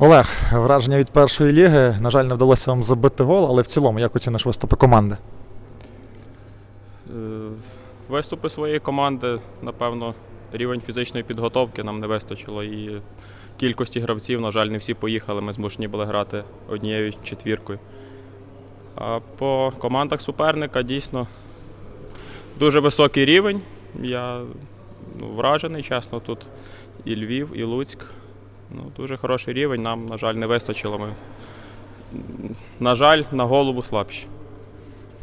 Олег, враження від першої ліги. На жаль, не вдалося вам забити гол, але в цілому, як оціниш виступи команди? Е, Виступи своєї команди, напевно, рівень фізичної підготовки нам не вистачило і кількості гравців, на жаль, не всі поїхали. Ми змушені були грати однією четвіркою. А по командах суперника дійсно дуже високий рівень. Я ну, вражений, чесно, тут і Львів, і Луцьк. Ну, дуже хороший рівень, нам, на жаль, не вистачило. Ми, на жаль, на голову слабші.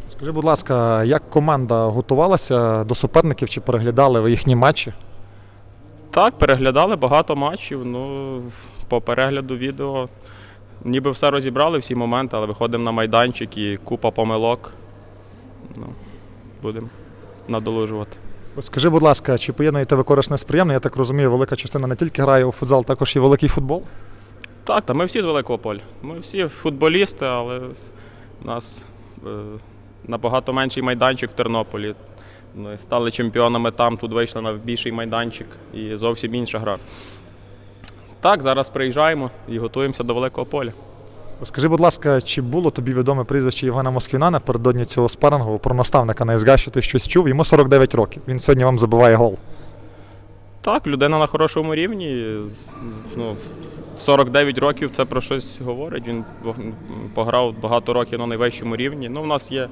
Скажи, будь ласка, як команда готувалася до суперників чи переглядали ви їхні матчі? Так, переглядали багато матчів. Ну, по перегляду відео ніби все розібрали, всі моменти, але виходимо на майданчик і купа помилок. Ну, будемо надолужувати. Скажи, будь ласка, чи поєднуєте ви корисне з приємним? Я так розумію, велика частина не тільки грає у футзал, також і великий футбол. Так, та ми всі з великого поля. Ми всі футболісти, але у нас е, набагато менший майданчик в Тернополі. Ми стали чемпіонами там, тут вийшли на більший майданчик і зовсім інша гра. Так, зараз приїжджаємо і готуємося до великого поля. Скажи, будь ласка, чи було тобі відоме прізвище Євгена Москвіна напередодні цього спарингу про наставника на СГА, що ти щось чув? Йому 49 років. Він сьогодні вам забиває гол. Так, людина на хорошому рівні. Ну, 49 років це про щось говорить. Він пограв багато років на найвищому рівні. Ну, у нас є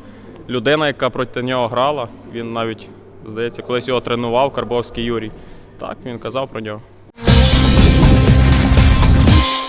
людина, яка проти нього грала. Він навіть, здається, колись його тренував, Карбовський Юрій. Так, він казав про нього.